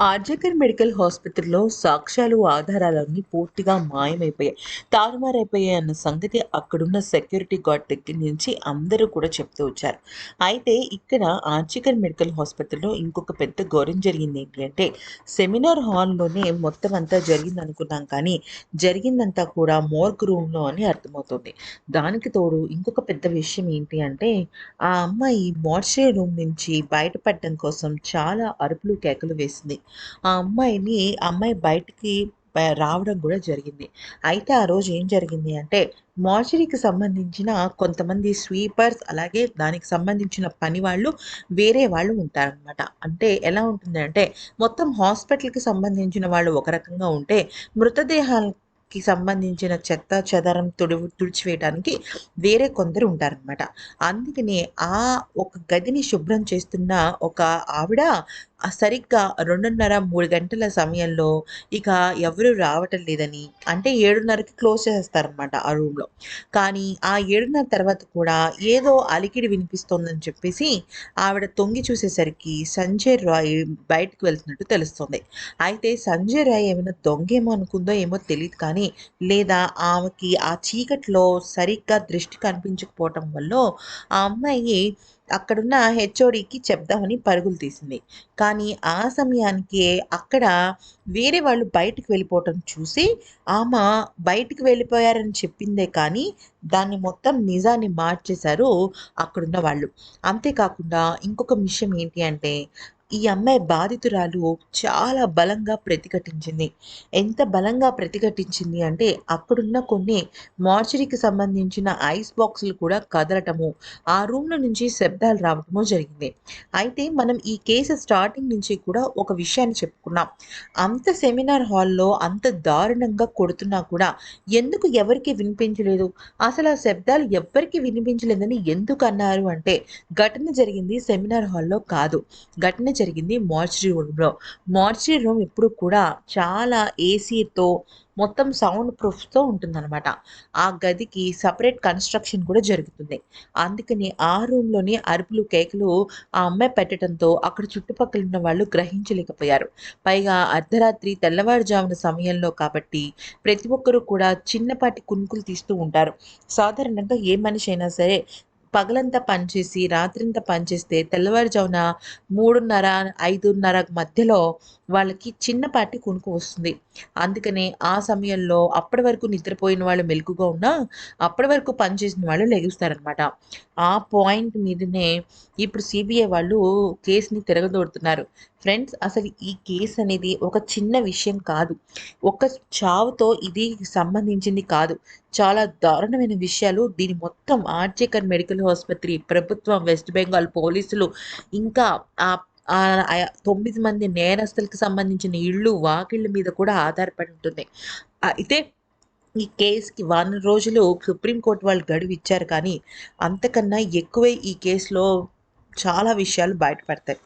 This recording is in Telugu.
ఆర్జకర్ మెడికల్ హాస్పిటల్లో సాక్ష్యాలు ఆధారాలన్నీ పూర్తిగా మాయమైపోయాయి. తారుమారైపోయాయి అన్న సంగతి అక్కడున్న సెక్యూరిటీ గార్డ్ దగ్గర నుంచి అందరూ కూడా చెప్తూ వచ్చారు. అయితే ఇక్కడ ఆర్జికర్ మెడికల్ హాస్పిటల్లో ఇంకొక పెద్ద ఘోరం జరిగింది ఏంటి అంటే సెమినార్ హాల్లోనే మొత్తం అంతా జరిగింది అనుకున్నాం కానీ జరిగిందంతా కూడా మోర్గ్ రూమ్లో అని అర్థమవుతుంది. దానికి తోడు ఇంకొక పెద్ద విషయం ఏంటి అంటే ఆ అమ్మాయి మోర్చే రూమ్ నుంచి బయటపడడం కోసం చాలా అరుపులు కేకలు వేసింది. ఆ అమ్మాయిని అమ్మాయి బయటికి రావడం కూడా జరిగింది. అయితే ఆ రోజు ఏం జరిగింది అంటే మార్చరీకి సంబంధించిన కొంతమంది స్వీపర్స్ అలాగే దానికి సంబంధించిన పని వాళ్ళు వేరే వాళ్ళు ఉంటారనమాట అంటే ఎలా ఉంటుంది అంటే మొత్తం హాస్పిటల్కి సంబంధించిన వాళ్ళు ఒక రకంగా ఉంటే మృతదేహాలకి సంబంధించిన చెత్త చెదరం తుడి తుడిచివేయడానికి వేరే కొందరు ఉంటారనమాట అందుకని ఆ ఒక గదిని శుభ్రం చేస్తున్న ఒక ఆవిడ సరిగ్గా రెండున్నర మూడు గంటల సమయంలో ఇక ఎవరు రావటం లేదని అంటే ఏడున్నరకి క్లోజ్ చేసేస్తారనమాట ఆ రూమ్లో. కానీ ఆ ఏడున్నర తర్వాత కూడా ఏదో అలికిడి వినిపిస్తోందని చెప్పేసి ఆవిడ తొంగి చూసేసరికి సంజయ్ రాయ్ బయటకు వెళ్తున్నట్టు తెలుస్తుంది. అయితే సంజయ్ రాయ్ ఏమైనా దొంగేమో అనుకుందో ఏమో తెలియదు కానీ లేదా ఆమెకి ఆ చీకట్లో సరిగ్గా దృష్టి కనిపించకపోవటం వల్ల ఆ అమ్మాయి అక్కడున్న హెచ్ఓడికి చెప్దామని పరుగులు తీసింది. కానీ ఆ సమయానికి అక్కడ వేరే వాళ్ళు బయటకు వెళ్ళిపోవటం చూసి ఆమె బయటికి వెళ్ళిపోయారని చెప్పిందే కానీ దాన్ని మొత్తం నిజాన్ని మార్చేశారు అక్కడున్న వాళ్ళు. అంతేకాకుండా ఇంకొక విషయం ఏంటి అంటే ఈ అమ్మాయి బాధితురాలు చాలా బలంగా ప్రతిఘటించింది. ఎంత బలంగా ప్రతిఘటించింది అంటే అక్కడున్న కొన్ని మార్చరీకి సంబంధించిన ఐస్ బాక్సులు కూడా కదలటము ఆ రూమ్లో నుంచి శబ్దాలు రావటము జరిగింది. అయితే మనం ఈ కేసు స్టార్టింగ్ నుంచి కూడా ఒక విషయాన్ని చెప్పుకున్నాం. అంత సెమినార్ హాల్లో అంత దారుణంగా కొడుతున్నా కూడా ఎందుకు ఎవరికి వినిపించలేదు? అసలు ఆ శబ్దాలు ఎవ్వరికి వినిపించలేదని ఎందుకు అన్నారు అంటే ఘటన జరిగింది సెమినార్ హాల్లో కాదు. ఘటన జరిగింది మార్చరీ రూమ్లో. మార్చరీ రూమ్ ఎప్పుడు కూడా చాలా ఏసీతో మొత్తం సౌండ్ ప్రూఫ్తో ఉంటుందన్నమాట. ఆ గదికి సపరేట్ కన్స్ట్రక్షన్ కూడా జరుగుతుంది. అందుకని ఆ రూమ్లోని అరుపులు కేకలు ఆ అమ్మాయి పెట్టడంతో అక్కడ చుట్టుపక్కల ఉన్న వాళ్ళు గ్రహించలేకపోయారు. పైగా అర్ధరాత్రి తెల్లవారుజామున సమయంలో కాబట్టి ప్రతి ఒక్కరూ కూడా చిన్నపాటి కునుకులు తీస్తూ ఉంటారు. సాధారణంగా ఏ మనిషి అయినా సరే పగలంతా పనిచేసి రాత్రంతా పనిచేస్తే తెల్లవారుజామున మూడున్నర ఐదున్నర మధ్యలో వాళ్ళకి చిన్నపాటి కునుకు వస్తుంది. అందుకనే ఆ సమయంలో అప్పటి వరకు నిద్రపోయిన వాళ్ళు మెలుకుగా ఉన్నా అప్పటి వరకు పనిచేసిన వాళ్ళు లెగుస్తారనమాట ఆ పాయింట్ మీదనే ఇప్పుడు సిబిఐ వాళ్ళు కేసుని తిరగదోడుతున్నారు. ఫ్రెండ్స్ అసలు ఈ కేసు అనేది ఒక చిన్న విషయం కాదు. ఒక చావుతో ఇది సంబంధించింది కాదు. చాలా దారుణమైన విషయాలు. దీని మొత్తం ఆర్జేకర్ మెడికల్ ఆసుపత్రి ప్రభుత్వం వెస్ట్ బెంగాల్ పోలీసులు ఇంకా ఆ తొమ్మిది మంది నేరస్తులకు సంబంధించిన ఇళ్ళు వాకిళ్ళ మీద కూడా ఆధారపడి ఉంటుంది. అయితే ఈ కేసుకి వారం రోజులు సుప్రీంకోర్టు వాళ్ళు గడువు ఇచ్చారు కానీ అంతకన్నా ఎక్కువే ఈ కేసులో చాలా విషయాలు బయటపడతాయి.